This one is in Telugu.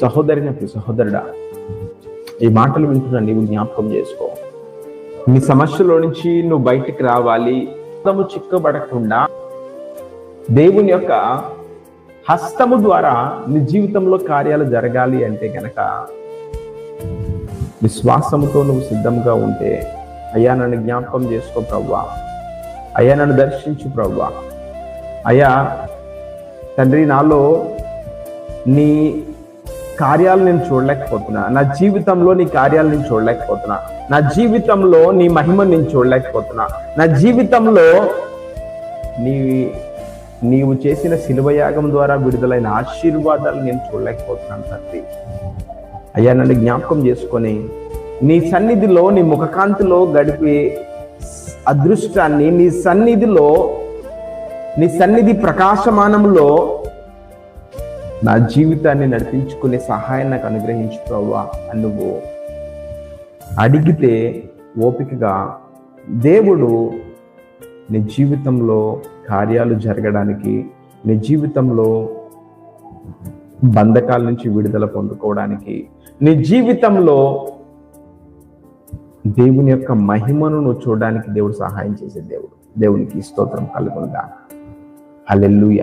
సహోదరిని ప్రియ సహోదరుడా ఈ మాటలు వింటున్నా నీవు జ్ఞాపకం చేసుకో. నీ సమస్యలో నుంచి నువ్వు బయటికి రావాలి. హస్తము చిక్కబడకుండా దేవుని యొక్క హస్తము ద్వారా నీ జీవితంలో కార్యాలు జరగాలి అంటే గనక విశ్వాసముతో నువ్వు సిద్ధంగా ఉంటే అయ్యా నన్ను జ్ఞాపకం చేసుకో ప్రవ్వా. అయ్యా నన్ను దర్శించు ప్రవ్వా. అయ్యా తండ్రి నాలో నీ కార్యాలు నేను చూడలేకపోతున్నా. నా జీవితంలో నీ కార్యాలు నేను చూడలేకపోతున్నా. నా జీవితంలో నీ మహిమ నేను చూడలేకపోతున్నా. నా జీవితంలో నీ నీవు చేసిన శిలువయాగం ద్వారా విడుదలైన ఆశీర్వాదాలు నేను చూడలేకపోతున్నాను తండ్రి. అయ్యా నన్ను జ్ఞాపకం చేసుకొని నీ సన్నిధిలో నీ ముఖకాంతిలో గడిపే అదృష్టాన్ని నీ సన్నిధిలో నీ సన్నిధి ప్రకాశమానంలో నా జీవితాన్ని నడిపించుకునే సహాయం నాకు అనుగ్రహించు ప్రవ్వా అని నువ్వు అడిగితే ఓపికగా దేవుడు నీ జీవితంలో కార్యాలు జరగడానికి నీ జీవితంలో బంధకాల నుంచి విడుదల పొందుకోవడానికి నీ జీవితంలో దేవుని యొక్క మహిమను నువ్వు చూడడానికి దేవుడు సహాయం చేసే దేవుడు. దేవునికి స్తోత్రం కలుగునుగా హల్లెలూయా.